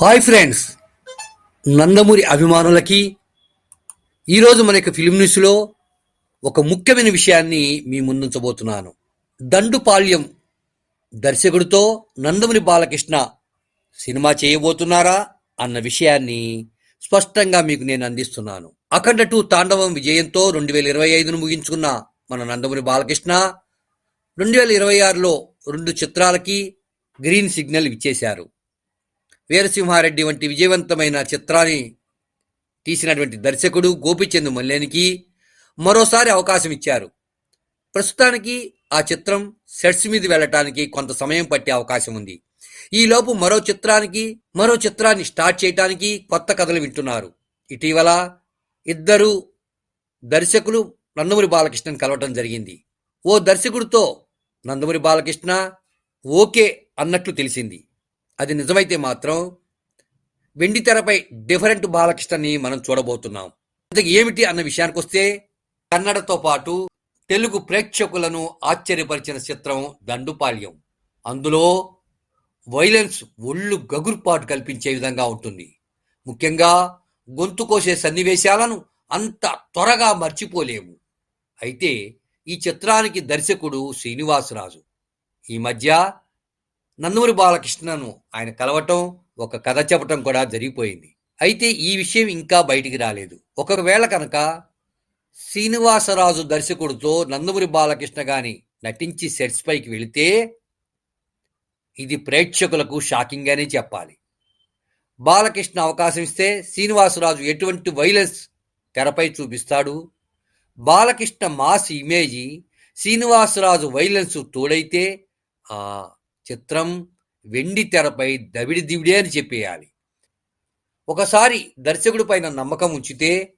Hi friends. Nandamuri అభిమానులకి ఈరోజు మన యొక్క ఫిలిం న్యూస్లో ఒక ముఖ్యమైన విషయాన్ని మీ ముందుంచబోతున్నాను. దండుపాళ్యం దర్శకుడితో నందమూరి బాలకృష్ణ సినిమా చేయబోతున్నారా అన్న విషయాన్ని స్పష్టంగా మీకు నేను అందిస్తున్నాను. అఖండ టూ తాండవం విజయంతో రెండు వేల ఇరవై ఐదును ముగించుకున్న మన నందమూరి బాలకృష్ణ రెండు వేల ఇరవై ఆరులో రెండు చిత్రాలకి గ్రీన్ సిగ్నల్ ఇచ్చేశారు వీరసింహారెడ్డి వంటి విజయవంతమైన చిత్రాన్ని తీసినటువంటి దర్శకుడు గోపిచంద్ మల్లేనికి మరోసారి అవకాశం ఇచ్చారు. ప్రస్తుతానికి ఆ చిత్రం సెట్స్ మీద వెళ్ళటానికి కొంత సమయం పట్టే అవకాశం ఉంది. ఈలోపు మరో చిత్రానికి మరో చిత్రాన్ని స్టార్ట్ చేయడానికి కొత్త కథలు వింటున్నారు. ఇటీవల ఇద్దరు దర్శకులు నందమూరి బాలకృష్ణని కలవటం జరిగింది. ఓ దర్శకుడితో నందమూరి బాలకృష్ణ ఓకే అన్నట్లు తెలిసింది. అది నిజమైతే మాత్రం వెండి తెరపై డిఫరెంట్ బాలకృష్ణని మనం చూడబోతున్నాం. ఇంతకు ఏమిటి అన్న విషయానికి వస్తే కన్నడతో పాటు తెలుగు ప్రేక్షకులను ఆశ్చర్యపరిచిన చిత్రం దండుపాల్యం అందులో వైలెన్స్ ఒళ్ళు గగుర్పాటు కల్పించే విధంగా ఉంటుంది. ముఖ్యంగా గొంతు కోసే సన్నివేశాలను అంత త్వరగా మర్చిపోలేము. అయితే ఈ చిత్రానికి దర్శకుడు శ్రీనివాసరాజు. ఈ మధ్య నందమూరి బాలకృష్ణను ఆయన కలవటం ఒక కథ చెప్పటం కూడా జరిగిపోయింది. అయితే ఈ విషయం ఇంకా బయటికి రాలేదు. ఒకవేళ కనుక శ్రీనివాసరాజు దర్శకుడితో నందమూరి బాలకృష్ణ గాని నటించి సెట్స్ పైకి వెళితే ఇది ప్రేక్షకులకు షాకింగ్గానే చెప్పాలి. బాలకృష్ణ అవకాశం ఇస్తే శ్రీనివాసరాజు ఎటువంటి వైలెన్స్ తెరపై చూపిస్తాడు? Balakrishna mass image Srinivasaraju violence తోడైతే చిత్రం వెండి తెరపై దవిడి దివిడే అని చెప్పేయాలి. ఒకసారి దర్శకుడి పైన నమ్మకం ఉంచితే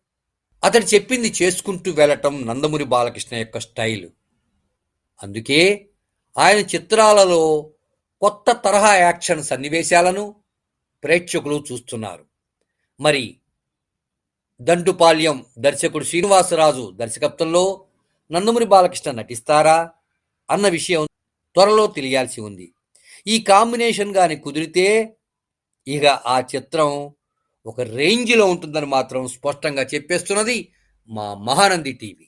అతడు చెప్పింది చేసుకుంటూ వెళ్ళటం నందమూరి బాలకృష్ణ యొక్క స్టైల్. అందుకే ఆయన చిత్రాలలో కొత్త తరహా యాక్షన్ సన్నివేశాలను ప్రేక్షకులు చూస్తున్నారు. మరి దండుపాల్యం దర్శకుడు శ్రీనివాసరాజు దర్శకత్వంలో నందమూరి బాలకృష్ణ నటిస్తారా అన్న విషయం త్వరలో తెలియాల్సి ఉంది. ఈ కాంబినేషన్ కానీ కుదిరితే ఇక ఆ చిత్రం ఒక రేంజ్లో ఉంటుందని మాత్రం స్పష్టంగా చెప్పేస్తున్నది మా మహానంది టీవీ.